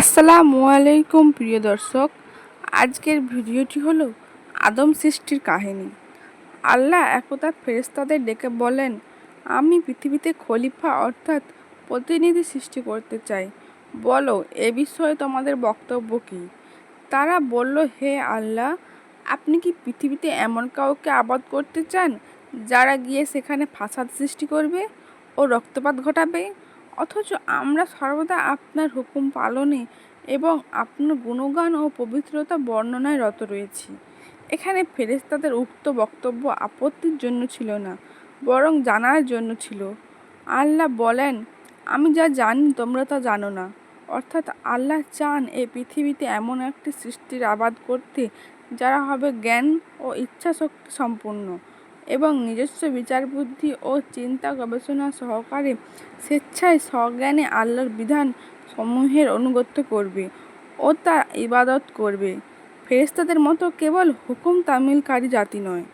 আসসালামু আলাইকুম, প্রিয় দর্শক। আজকের ভিডিওটি হলো আদম সৃষ্টির কাহিনী। আল্লাহ একদা ফেরেস্তাদের ডেকে বলেন, আমি পৃথিবীতে খলিফা অর্থাৎ প্রতিনিধি সৃষ্টি করতে চাই। বলো, এ বিষয়ে তোমাদের বক্তব্য কী? তারা বলল, হে আল্লাহ, আপনি কি পৃথিবীতে এমন কাউকে আবাদ করতে চান যারা গিয়ে সেখানে ফাসাদ সৃষ্টি করবে ও রক্তপাত ঘটাবে? অথচ আমরা সর্বদা আপনার হুকুম পালনে এবং আপনার গুণগান ও পবিত্রতা বর্ণনায় রত রয়েছি। এখানে ফেরেশতাদের উক্ত বক্তব্য আপত্তির জন্য ছিল না, বরং জানার জন্য ছিল। আল্লাহ বলেন, আমি যা জানি তোমরা তা জানো না। অর্থাৎ আল্লাহ চান এই পৃথিবীতে এমন একটি সৃষ্টির আবাদ করতে যারা হবে জ্ঞান ও ইচ্ছাশক্তি সম্পন্ন। এবং নিজস্ব বিচার বুদ্ধি ও চিন্তা গবেষণা সহকারে স্বেচ্ছায় সজ্ঞানে আল্লাহর বিধান সমূহের অনুগত্য করবে ও তার ইবাদত করবে। ফেরেস্তাদের মতো কেবল হুকুম তামিলকারী জাতি নয়।